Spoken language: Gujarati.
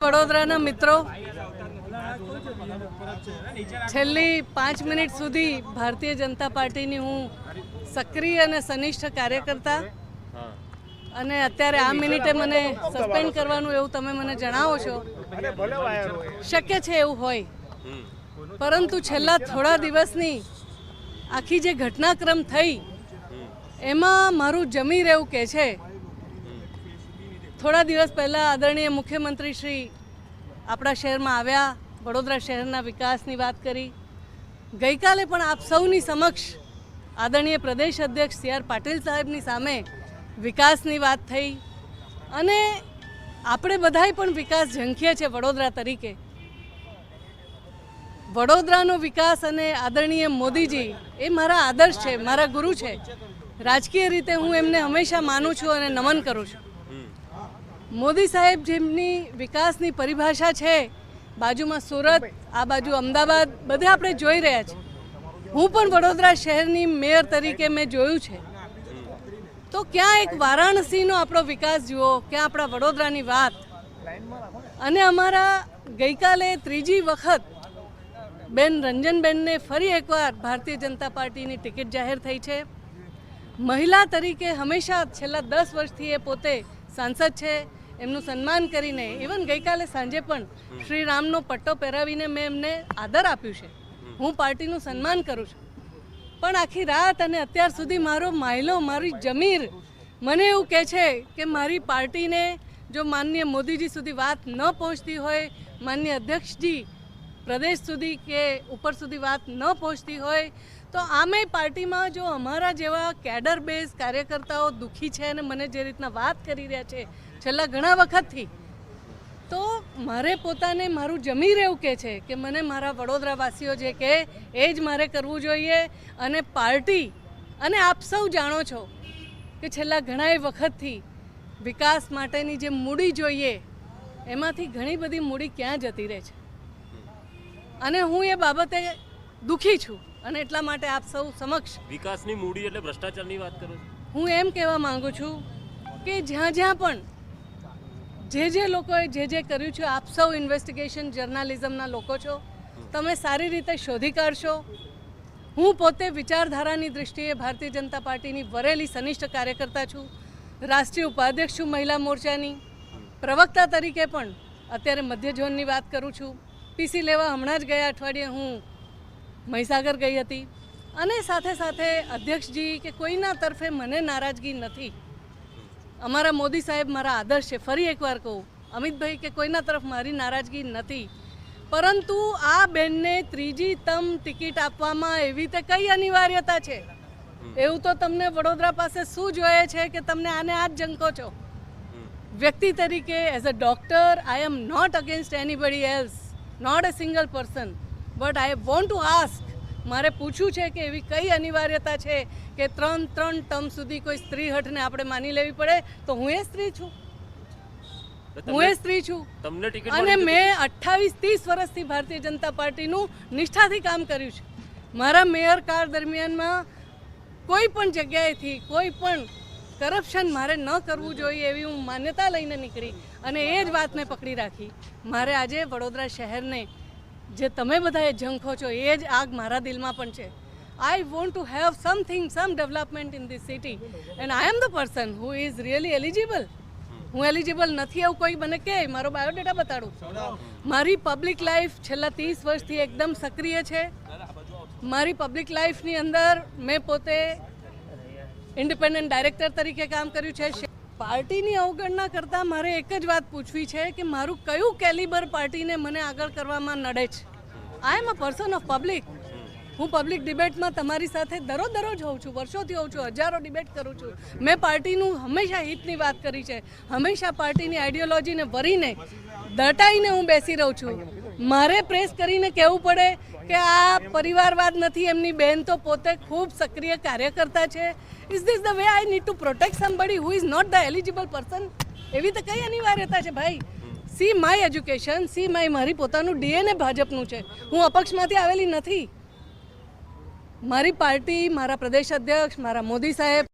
વડોદરાના મિત્રો, છેલ્લી પાંચ મિનિટ સુધી ભારતીય જનતા પાર્ટીની હું સક્રિય અને સનિષ્ઠ કાર્યકર્તા અને અત્યારે આ મિનિટે મને સસ્પેન્ડ કરવાનું એવું તમે મને જણાવો છો. શક્ય છે એવું હોય. પરંતુ છેલ્લા થોડા દિવસની આખી જે ઘટનાક્રમ થઈ, એમાં મારું જમી રહેવું કે છે થોડા દિવસ પહેલાં આદરણીય મુખ્યમંત્રી શ્રી આપણા શહેરમાં આવ્યા, વડોદરા શહેરના વિકાસની વાત કરી. ગઈકાલે પણ આપ સૌની સમક્ષ આદરણીય પ્રદેશ અધ્યક્ષ સી આર પાટીલ સાહેબની સામે વિકાસની વાત થઈ. અને આપણે બધાય પણ વિકાસ ઝંખીએ છીએ વડોદરા તરીકે. વડોદરાનો વિકાસ અને આદરણીય મોદીજી એ મારા આદર્શ છે, મારા ગુરુ છે. રાજકીય રીતે હું એમને હંમેશા માનું છું અને નમન કરું છું. મોદી સાહેબ જેમની વિકાસની પરિભાષા છે, બાજુમાં સુરત, આ બાજુ અમદાવાદ, બધે આપણે જોઈ રહ્યા છીએ હું પણ વડોદરા શહેરની મેયર તરીકે મેં જોયું છે. તો ક્યાં એક વારાણસીનો આપણો વિકાસ જુઓ, ક્યાં આપણા વડોદરાની વાત. અને અમારા ગઈકાલે ત્રીજી વખત બેન રંજનબેનને ફરી એકવાર ભારતીય જનતા પાર્ટીની ટિકિટ જાહેર થઈ છે. મહિલા તરીકે હંમેશા છેલ્લા દસ વર્ષથી એ પોતે સાંસદ છે. એમનું સન્માન કરીને ઇવન ગઈકાલે સાંજે પણ શ્રી રામનો પટ્ટો પહેરાવીને મેં એમને આદર આપ્યું છે. હું પાર્ટીનું સન્માન કરું છું. પણ આખી રાત અને અત્યાર સુધી મારો માયલો, મારી જમીર મને એવું કહે છે કે મારી પાર્ટીને જો માનનીય મોદીજી સુધી વાત ન પહોંચતી હોય, માનનીય અધ્યક્ષજી પ્રદેશ સુધી કે ઉપર સુધી વાત ન પહોંચતી હોય, તો આમે પાર્ટીમાં જો અમારા જેવા કેડર બેઝ કાર્યકર્તાઓ દુઃખી છે અને મને જે રીતના વાત કરી રહ્યા છે છેલ્લા ઘણા વખતથી, તો મારે પોતાને મારું જમી રહેવું કે છે કે મને મારા વડોદરાવાસીઓ જે કે એ જ મારે કરવું જોઈએ અને પાર્ટી, અને આપ સૌ જાણો છો કે છેલ્લા ઘણાય વખતથી વિકાસ માટેની જે મૂડી જોઈએ, એમાંથી ઘણી બધી મૂડી ક્યાં જતી રહે છે? અને હું એ બાબતે દુઃખી છું અને એટલા માટે આપ સૌ સમક્ષ વિકાસની મૂડી એટલે ભ્રષ્ટાચારની વાત કરો છો? હું એમ કહેવા માંગુ છું કે જ્યાં જ્યાં પણ જે જે લોકોએ જે જે કર્યું છે આપ સૌ ઇન્વેસ્ટિગેશન જર્નાલિઝમના લોકો છો. તમે સારી રીતે શોધી કાઢશો. હું પોતે વિચારધારાની દૃષ્ટિએ ભારતીય જનતા પાર્ટીની વરેલી સનિષ્ઠ કાર્યકર્તા છું. રાષ્ટ્રીય ઉપાધ્યક્ષ છું મહિલા મોરચાની. પ્રવક્તા તરીકે પણ અત્યારે મધ્ય ઝોનની વાત કરું છું. પીસી લેવા હમણાં જ ગયા અઠવાડિયે હું મહીસાગર ગઈ હતી. અને સાથે સાથે અધ્યક્ષજી કે કોઈના તરફે મને નારાજગી નથી. અમારા મોદી સાહેબ મારા આદર્શ છે. ફરી એકવાર કહું અમિતભાઈ કે કોઈના તરફ મારી નારાજગી નથી. પરંતુ આ બેનને ત્રીજી તમ ટિકિટ આપવામાં એવી તે કઈ અનિવાર્યતા છે? એવું તો તમને વડોદરા પાસે શું જોઈએ છે કે તમને આને આ જ જંકો છો વ્યક્તિ તરીકે as a doctor I am not against anybody else. Not a single person but I want to ask મારે પૂછવું છે કે એવી કઈ અનિવાર્યતા છે કે ત્રણ ત્રણ ટર્મ સુધી કોઈ સ્ત્રી હઠને આપણે માની લેવી પડે? તો હું એ સ્ત્રી છું. હું એ સ્ત્રી છું. અને મેં અઠ્ઠાવીસ ત્રીસ વર્ષથી ભારતીય જનતા પાર્ટીનું નિષ્ઠાથી કામ કર્યું છે. મારા મેયર કાર દરમિયાનમાં કોઈ પણ જગ્યાએથી કોઈ પણ કરપ્શન મારે ન કરવું જોઈએ એવી હું માન્યતા લઈને નીકળી અને એ જ વાતને પકડી રાખી. મારે આજે વડોદરા શહેરને જે તમે બધાએ ઝંખો છો એ જ આગ મારા દિલમાં પણ છે. I want to have something some development in this city and I am the person who is really eligible હું એલિજિબલ નથી એવું કોઈ મને કહે મારો બાયોડેટા બતાડું. મારી પબ્લિક લાઈફ છેલ્લા ત્રીસ વર્ષથી એકદમ સક્રિય છે. મારી પબ્લિક લાઈફની અંદર મેં પોતે ઇન્ડિપેન્ડન્ટ ડાયરેક્ટર તરીકે કામ કર્યું છે. પાર્ટીની અવગણના કરતાં મારે એક જ વાત પૂછવી છે કે મારું કયું કેલિબર પાર્ટીને મને આગળ કરવામાં નડે છે? I am a person of public હું પબ્લિક ડિબેટમાં તમારી સાથે દરો દરરોજ હોઉં છું, વર્ષોથી હોઉં છું, હજારો ડિબેટ કરું છું. મેં પાર્ટીનું હંમેશા હિતની વાત કરી છે. હંમેશા પાર્ટીની આઈડિયોલોજીને વરીને દટાઈને હું બેસી રહું છું. મારે પ્રેસ કરીને કહેવું પડે કે આ પરિવારવાદ નથી, એમની બહેન તો પોતે ખૂબ સક્રિય કાર્યકર્તા છે. Is this the way I need to protect somebody who is not the eligible person એવી તો કઈ અનિવાર્યતા છે ભાઈ? See my education see my મારી પોતાનું ડીએનએ ભાજપનું છે. હું અપક્ષમાંથી આવેલી નથી. મારી પાર્ટી, મારા પ્રદેશ અધ્યક્ષ, મારા મોદી સાહેબ